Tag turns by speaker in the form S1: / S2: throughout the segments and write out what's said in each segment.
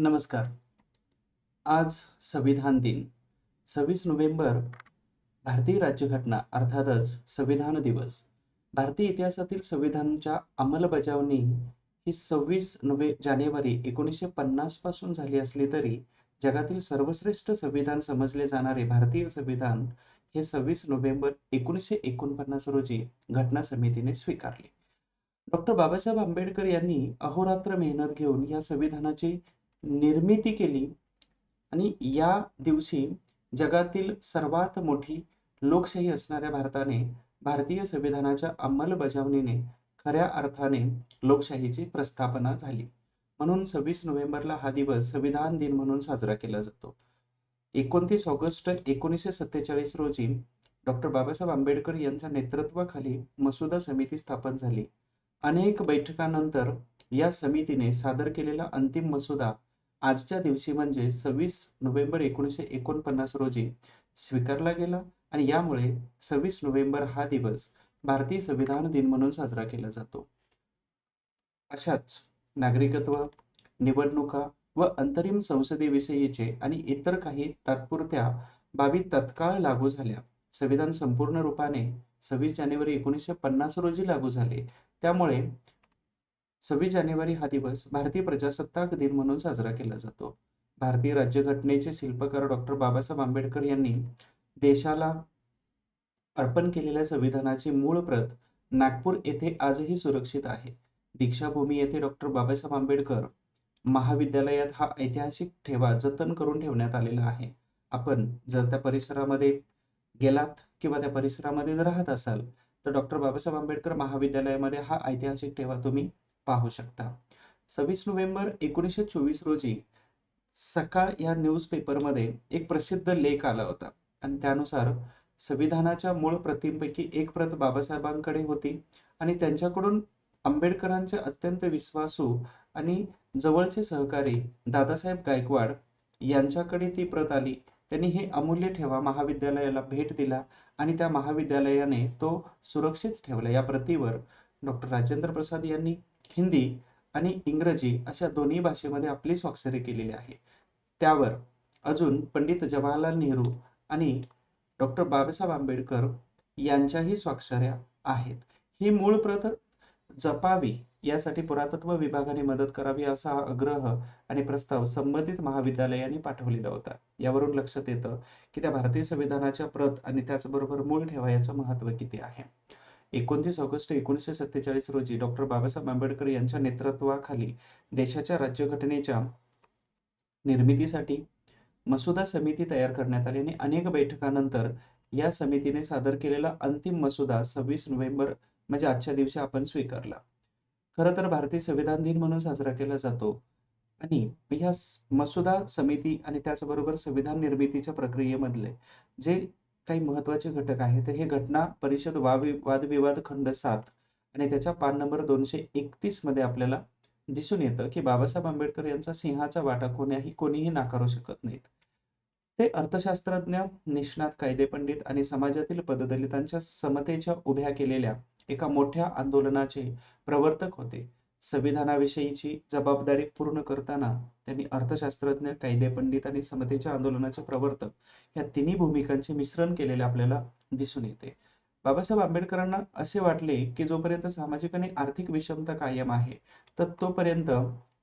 S1: नमस्कार. आज संविधान दिन. 26 नोव्हेंबर भारतीय राज्यघटना अर्थातच संविधान दिवस. भारतीय इतिहासातील संविधानाच्या अंमलबजावणी ही 26 नोव्हे जानेवारी 1950 पासून झाली असली तरी जगातील सर्वश्रेष्ठ संविधान समजले जाणारे भारतीय संविधान हे 26 नोव्हेंबर 1949 रोजी घटना समितीने स्वीकारले. डॉक्टर बाबासाहेब आंबेडकर यांनी अहोरात्र मेहनत घेऊन या संविधानाची निर्मिती केली आणि या दिवशी जगातील सर्वात मोठी लोकशाही असणाऱ्या भारताने भारतीय संविधानाच्या अंमलबजावणीने खऱ्या अर्थाने लोकशाहीची प्रस्थापना झाली. म्हणून 26 नोव्हेंबरला हा दिवस संविधान दिन म्हणून साजरा केला जातो. 29 ऑगस्ट 1947 रोजी डॉक्टर बाबासाहेब आंबेडकर यांच्या नेतृत्वाखाली मसुदा समिती स्थापन झाली. अनेक बैठकांनंतर या समितीने सादर केलेला अंतिम मसुदा आजच्या दिवशी म्हणजे 26 नोव्हेंबर 1949 रोजी स्वीकारला गेला आणि यामुळे 26 नोव्हेंबर हा दिवस भारतीय संविधान दिन म्हणून साजरा केला जातो. अशाच नागरिकत्व, निवडणुका व अंतरिम संसदेविषयीचे आणि इतर काही तात्पुरत्या बाबी तत्काळ लागू झाल्या. संविधान संपूर्ण रूपाने 26 जानेवारी 1950 रोजी लागू झाले. त्यामुळे 26 जानेवारी हा दिवस भारतीय प्रजासत्ताक दिन म्हणून साजरा केला जातो. भारतीय राज्यघटनेचे शिल्पकार डॉक्टर बाबासाहेब आंबेडकर यांनी देशाला अर्पण केलेल्या संविधानाची मूळ प्रत नागपूर येथे आजही सुरक्षित आहे. दीक्षाभूमी येथे डॉक्टर बाबासाहेब आंबेडकर महाविद्यालयात हा ऐतिहासिक ठेवा जतन करून ठेवण्यात आलेला आहे. आपण जर त्या परिसरामध्ये गेलात किंवा त्या परिसरामध्ये जर राहत असाल तर डॉक्टर बाबासाहेब आंबेडकर महाविद्यालयामध्ये हा ऐतिहासिक ठेवा तुम्ही पाहू शकता. 26 नोव्हेंबर 1924 रोजी सकाळ या न्यूजपेपरमध्ये एक प्रसिद्ध लेख आला होता आणि त्यानुसार संविधानाच्या मूळ प्रतींपैकी एक प्रत बाबासाहेबांकडे होती आणि त्यांच्याकडून आंबेडकरांचे अत्यंत विश्वासू आणि जवळचे सहकारी दादासाहेब गायकवाड यांच्याकडे ती प्रत आली. त्यांनी हे अमूल्य ठेवा महाविद्यालयाला भेट दिला आणि त्या महाविद्यालयाने तो सुरक्षित ठेवला. या प्रतीवर डॉक्टर राजेंद्र प्रसाद यांनी हिंदी आणि इंग्रजी अशा दोन्ही भाषेमध्ये आपली स्वाक्षरी केलेली आहे. त्यावर अजून पंडित जवाहरलाल नेहरू आणि डॉक्टर बाबासाहेब आंबेडकर यांच्याही स्वाक्षऱ्या आहेत. ही मूळ प्रत जपावी यासाठी पुरातत्व विभागाने मदत करावी असा आग्रह आणि प्रस्ताव संबंधित महाविद्यालयाने पाठवलेला होता. यावरून लक्षात येतं की त्या भारतीय संविधानाच्या प्रत आणि त्याचबरोबर मूळ ठेवायचं महत्त्व महत्त्व किती आहे. 29 ऑगस्ट 1947 रोजी डॉक्टर बाबासाहेब आंबेडकर यांच्या नेतृत्वाखाली देशाच्या राज्यघटनेच्या निर्मितीसाठी मसुदा समिती तयार करण्यात आली आणि अनेक बैठकांनंतर या समितीने सादर केलेला अंतिम मसुदा 26 नोव्हेंबर म्हणजे आजच्या दिवशी आपण स्वीकारला. खरं तर भारतीय संविधान दिन म्हणून साजरा केला जातो आणि ह्या मसुदा समिती आणि त्याचबरोबर संविधान निर्मितीच्या प्रक्रियेमधले जे काही महत्त्वाचे घटक आहेत तर हे घटना परिषद वादविवाद खंड सात आणि त्याच्या पान नंबर 231 मध्ये आपल्याला दिसून येतं की बाबासाहेब आंबेडकर यांचा सिंहाचा वाटा कोण्याही कोणीही नाकारू शकत नाहीत. ते अर्थशास्त्रज्ञ, निष्णात कायदे पंडित आणि समाजातील पददलितांच्या समतेच्या उभ्या केलेल्या एका मोठ्या आंदोलनाचे प्रवर्तक होते. संविधानाविषयीची जबाबदारी पूर्ण करताना त्यांनी अर्थशास्त्रज्ञ, कायदे पंडित आणि समतेच्या आंदोलनाचे प्रवर्तक या तिन्ही भूमिकांचे मिश्रण केलेले आपल्याला दिसून येते. बाबासाहेब आंबेडकरांना असे वाटले की जोपर्यंत सामाजिक आणि आर्थिक विषमता कायम आहे तर तोपर्यंत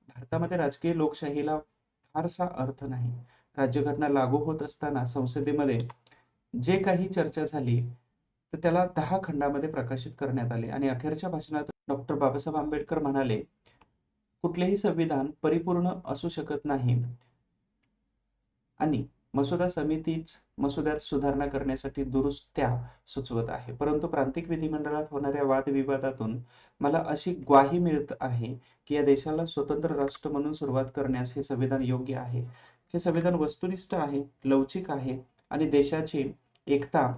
S1: भारतामध्ये राजकीय लोकशाहीला फारसा अर्थ नाही. राज्यघटना लागू होत असताना संसदेमध्ये जे काही चर्चा झाली तर त्याला दहा खंडामध्ये प्रकाशित करण्यात आले आणि अखेरच्या भाषणात डॉक्टर बाबासाहेब आंबेडकर म्हणाले, कुठलेही संविधान परिपूर्ण असू शकत नाही आणि मसुदा समितीच मसुद्यात सुधारणा करण्यासाठी दुरुस्त्या सुचवत आहे. परंतु प्रांतिक विधिमंडळात होणाऱ्या वादविवादातून मला अशी ग्वाही मिळत आहे की या देशाला स्वतंत्र राष्ट्र म्हणून सुरुवात करण्यास हे संविधान योग्य आहे. हे संविधान वस्तुनिष्ठ आहे, लवचिक आहे आणि देशाची एकता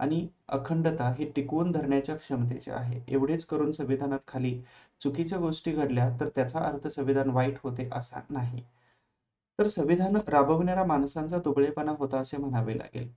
S1: आणि अखंडता ही टिकवून धरण्याच्या क्षमतेचे आहे. एवढेच करून संविधानात खाली चुकीच्या गोष्टी घडल्या तर त्याचा अर्थ संविधान वाईट होते असा नाही. तर संविधान राबवणाऱ्या माणसांचा दुबळेपणा होता असे म्हणावे लागेल.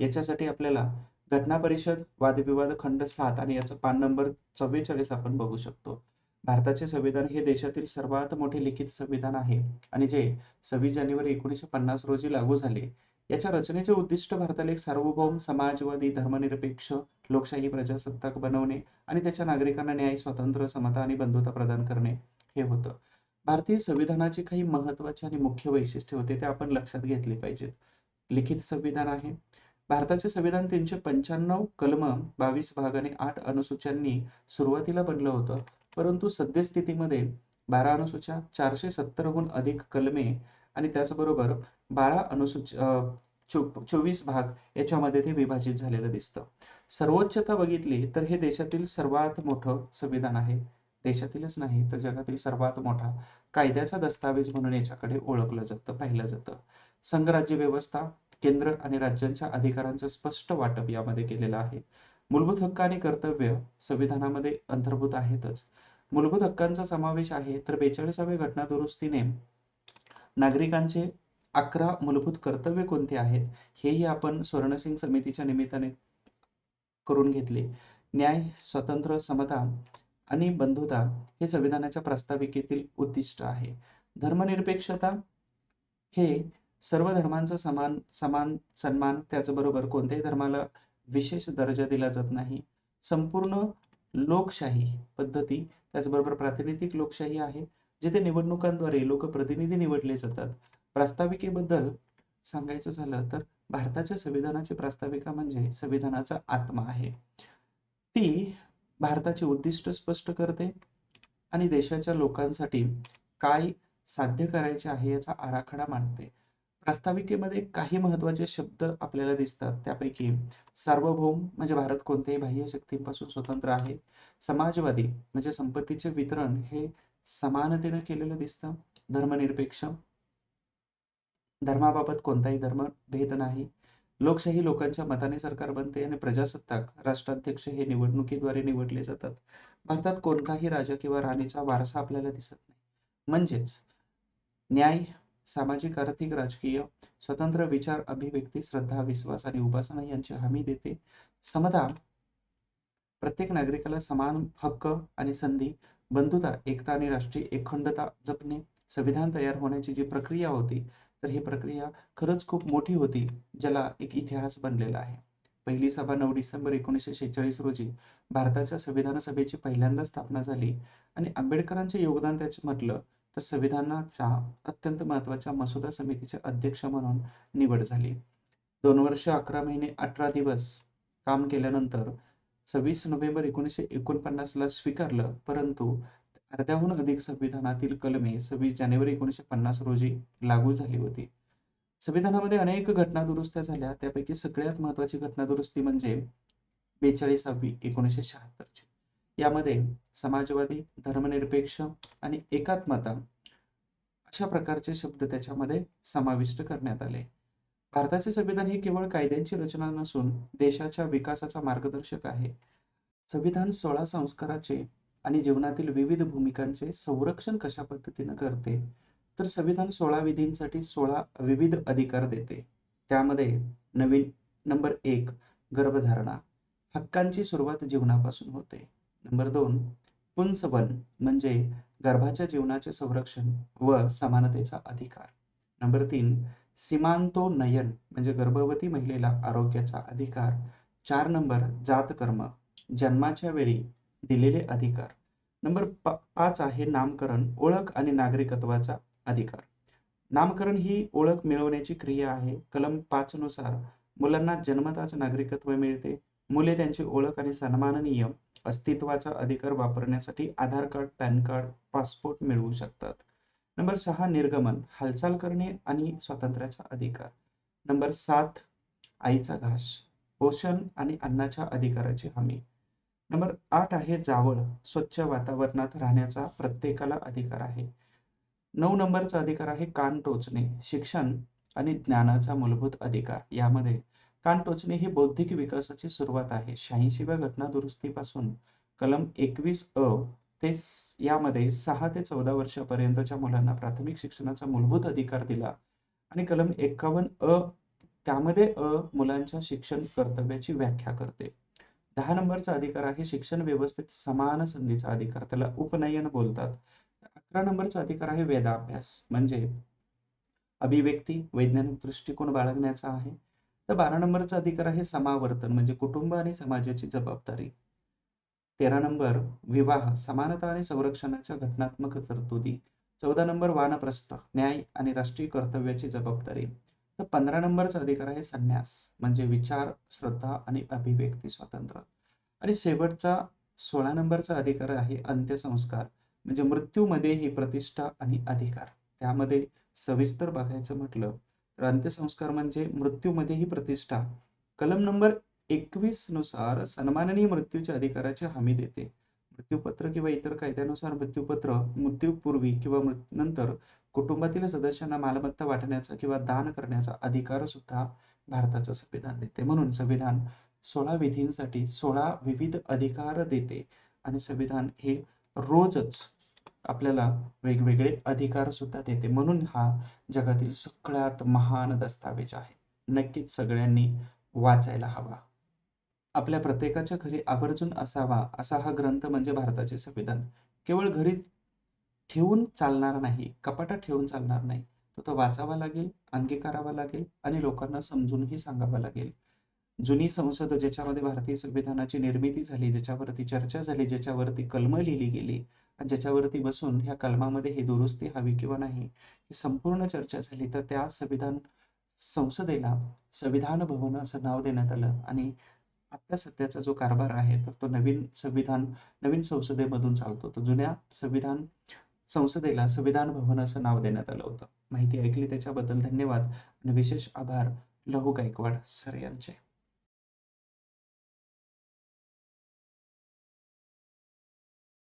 S1: याच्यासाठी आपल्याला घटना परिषद वादविवाद खंड सात आणि याचं पान नंबर 44 आपण बघू शकतो. भारताचे संविधान हे देशातील सर्वात मोठे लिखित संविधान आहे आणि जे सव्वीस जानेवारी एकोणीसशे पन्नास रोजी लागू झाले याच्या रचनेचे उद्दिष्ट भारताला एक सार्वभौम समाजवादी धर्मनिरपेक्ष लोकशाही प्रजासत्ताक बनवणे आणि त्याच्या नागरिकांना न्याय स्वातंत्र्य समता आणि बंधुता प्रदान करणे हे होतं. भारतीय संविधानाची काही महत्वाची आणि मुख्य वैशिष्ट्ये होते ते आपण लक्षात घेतली पाहिजेत. लिखित संविधान आहे. भारताचे संविधान तीनशे पंच्याण्णव कलम बावीस भाग आणि आठ अनुसूच्यांनी सुरुवातीला बनलं होतं परंतु सद्यस्थितीमध्ये बारा अनुसूच्या चारशे सत्तरहून अधिक कलमे आणि त्याचबरोबर बारा अनुसूच चोवीस भाग याच्यामध्ये ते विभाजित झालेलं दिसतं. सर्वोच्चता बघितली तर हे देशातील सर्वात मोठं संविधान आहे. देशातीलच नाही तर जगातील सर्वात मोठा कायद्याचा दस्तावेज म्हणून याच्याकडे ओळखलं जातं पाहिलं जातं. संघराज्य व्यवस्था केंद्र आणि राज्यांच्या अधिकारांचं स्पष्ट वाटप यामध्ये केलेलं आहे. मूलभूत हक्क आणि कर्तव्य संविधानामध्ये अंतर्भूत आहेतच. मूलभूत हक्कांचा समावेश आहे तर बेचाळीसाव्या घटना दुरुस्तीने नागरिकांचे अकरा मूलभूत कर्तव्य कोणते आहेत? हेही आपण स्वर्णसिंग समितीच्या निमित्ताने करून घेतले. न्याय स्वतंत्र समता आणि बंधुता हे संविधानाच्या प्रस्ताविकेतील उद्दिष्ट आहे. धर्मनिरपेक्षता हे सर्व धर्मांचा समान समान सन्मान त्याचबरोबर कोणत्याही धर्माला विशेष दर्जा दिला जात नाही. संपूर्ण लोकशाही पद्धती त्याचबरोबर प्रातिनिधिक लोकशाही आहे जिथे निवडणुकांद्वारे लोकप्रतिनिधी निवडले जातात. प्रास्ताविकेबद्दल सांगायचं झालं तर भारताच्या संविधानाची प्रास्ताविका म्हणजे संविधानाचा आत्मा आहे. ती भारताचे उद्दिष्ट स्पष्ट करते आणि देशाच्या लोकांसाठी काय साध्य करायचे आहे याचा आराखडा मांडते. प्रास्ताविकेमध्ये काही महत्त्वाचे शब्द आपल्याला दिसतात. त्यापैकी सार्वभौम म्हणजे भारत कोणत्याही बाह्य शक्तींपासून स्वतंत्र आहे. समाजवादी म्हणजे संपत्तीचे वितरण हे समानतेने केलेलं दिसतं. धर्मनिरपेक्ष धर्माबाबत कोणताही धर्म भेद नाही. लोकशाही लोकांच्या मताने सरकार बनते आणि प्रजासत्ताक राष्ट्राध्यक्ष हे निवडणुकीद्वारे निवडले जातात. भारतात कोणताही राजा किंवा राणीचा वारसा आपल्याला दिसत नाही. म्हणजेच न्याय सामाजिक आर्थिक राजकीय स्वतंत्र विचार अभिव्यक्ती श्रद्धा विश्वास आणि उपासना यांची हमी देते. समता प्रत्येक नागरिकाला समान हक्क आणि संधी बंधुता एकता आणि राष्ट्रीय एकखंडता जपणे संविधान तयार होण्याची जी प्रक्रिया होती तर ही प्रक्रिया खरंच खूप मोठी होती ज्याला एक इतिहास बनलेला आहे. पहिली सभा नऊ डिसेंबर एकोणीसशे शेहेचाळीस रोजी भारताच्या संविधान सभेची पहिल्यांदा स्थापना झाली आणि आंबेडकरांचे योगदान त्याचे म्हटलं तर संविधानाच्या अत्यंत महत्त्वाच्या मसुदा समितीचे अध्यक्ष म्हणून निवड झाली. दोन वर्ष अकरा महिने अठरा दिवस काम केल्यानंतर सव्वीस नोव्हेंबर एकोणीसशे एकोणपन्नासला स्वीकारलं परंतु अर्ध्याहून अधिक संविधानातील कलमे सव्वीस जानेवारी एकोणीसशे पन्नास रोजी लागू झाली होती. संविधानामध्ये अनेक घटना दुरुस्त्या झाल्या. त्यापैकी सगळ्यात महत्वाची घटना दुरुस्ती म्हणजे बेचाळीसावी एकोणीसशे शहात्तरची. यामध्ये समाजवादी धर्मनिरपेक्ष आणि एकात्मता अशा प्रकारचे शब्द त्याच्यामध्ये समाविष्ट करण्यात आले. भारताचे संविधान हे केवळ कायद्यांची रचना नसून देशाच्या विकासाचा मार्गदर्शक आहे. संविधान सोळा संस्काराचे आणि जीवनातील विविध भूमिकांचे संरक्षण कशा पद्धतीनं करते तर संविधान सोळा विधींसाठी सोळा विविध अधिकार देते. त्यामध्ये नवीन नंबर एक गर्भधारणा हक्कांची सुरुवात जीवनापासून होते. नंबर दोन पुंसवन म्हणजे गर्भाच्या जीवनाचे संरक्षण व समानतेचा अधिकार. नंबर तीन सीमांतो नयन म्हणजे गर्भवती महिलेला आरोग्याचा अधिकार. चार नंबर जातकर्म जन्माच्या वेळी दिलेले अधिकार. नंबर पाच आहे नामकरण ओळख आणि नागरिकत्वाचा अधिकार. नामकरण ही ओळख मिळवण्याची क्रिया आहे. कलम पाच नुसार मुलांना जन्मताच नागरिकत्व मिळते. मुले त्यांची ओळख आणि सन्माननीय अस्तित्वाचा अधिकार वापरण्यासाठी Aadhaar card PAN card passport मिळवू शकतात. नंबर सहा निर्गमन हालचाल करणे आणि स्वातंत्र्याचा अधिकार. नंबर सात आईचा घास पोषण आणि अन्नाच्या अधिकाराची हमी. नंबर आठ आहे जावळ स्वच्छ वातावरणात राहण्याचा प्रत्येकाला अधिकार आहे. नऊ नंबरचा अधिकार आहे कान टोचणे शिक्षण आणि ज्ञानाचा मूलभूत अधिकार. यामध्ये कान टोचणे ही बौद्धिक विकासाची सुरुवात आहे. शहाऐंशीव्या घटना दुरुस्तीपासून कलम एकवीस अ ते यामध्ये सहा ते चौदा वर्षापर्यंतच्या मुलांना प्राथमिक शिक्षणाचा मूलभूत अधिकार दिला आणि कलम एकावन्न अ त्यामध्ये अ मुलांच्या शिक्षण कर्तव्याची व्याख्या करते. दहा नंबरचा अधिकार आहे शिक्षण व्यवस्थेत समान संधीचा अधिकार त्याला उपनयन बोलतात. अकरा नंबरचा अधिकार आहे वेदाभ्यास म्हणजे अभिव्यक्ती वैज्ञानिक दृष्टिकोन बाळगण्याचा आहे. तर बारा नंबरचा अधिकार आहे समावर्तन म्हणजे कुटुंब आणि समाजाची जबाबदारी. तेरा नंबर विवाह समानता आणि संरक्षणाच्या घटनात्मक तरतुदी. चौदा नंबर वानप्रस्थ न्याय आणि राष्ट्रीय कर्तव्याची जबाबदारी. तर पंधरा नंबरचा अधिकार आहे संन्यास म्हणजे विचार श्रद्धा आणि अभिव्यक्ती स्वातंत्र्य. आणि शेवटचा सोळा नंबरचा अधिकार आहे अंत्यसंस्कार म्हणजे मृत्यूमध्ये ही प्रतिष्ठा आणि अधिकार. त्यामध्ये सविस्तर बघायचं म्हटलं तर अंत्यसंस्कार म्हणजे मृत्यूमध्ये ही प्रतिष्ठा. कलम नंबर एकवीसनुसार सन्माननीय मृत्यूच्या अधिकाराची हमी देते. मृत्यूपत्र किंवा इतर कायद्यानुसार मृत्यूपत्र मृत्यूपूर्वी किंवा नंतर कुटुंबातील सदस्यांना मालमत्ता वाटण्याचा किंवा दान करण्याचा अधिकार सुद्धा भारताचं संविधान देते. म्हणून संविधान सोळा विधींसाठी सोळा विविध अधिकार देते. आणि संविधान हे रोजच आपल्याला वेगवेगळे अधिकार सुद्धा देते. म्हणून हा जगातील सगळ्यात महान दस्तावेज आहे. नक्कीच सगळ्यांनी वाचायला हवा. आपल्या प्रत्येकाच्या घरी आवर्जून असावा असा हा ग्रंथ म्हणजे भारताचे संविधान. केवळ घरी ठेवून चालणार नाही कपाटात ठेवून चालणार नाही तो तो वाचावा लागेल अंगीकारावा लागेल आणि लोकांना समजूनही सांगावा लागेल. जुनी संसद ज्याच्यामध्ये भारतीय संविधानाची निर्मिती झाली ज्याच्यावरती चर्चा झाली ज्याच्यावरती कलमं लिहिली गेली आणि ज्याच्यावरती बसून ह्या कलमामध्ये ही दुरुस्ती हवी किंवा नाही ही संपूर्ण चर्चा झाली तर त्या संविधान संसदेला संविधान भवन असं नाव देण्यात आलं आणि आता सध्याचा जो कारभार आहे तर तो नवीन संविधान नवीन संसदेमधून चालतो. तो जुन्या संविधान संसदेला संविधान भवन असं नाव देण्यात आलं होतं. माहिती ऐकली त्याच्याबद्दल धन्यवाद आणि विशेष आभार. लहू गायकवाड सर यांचे.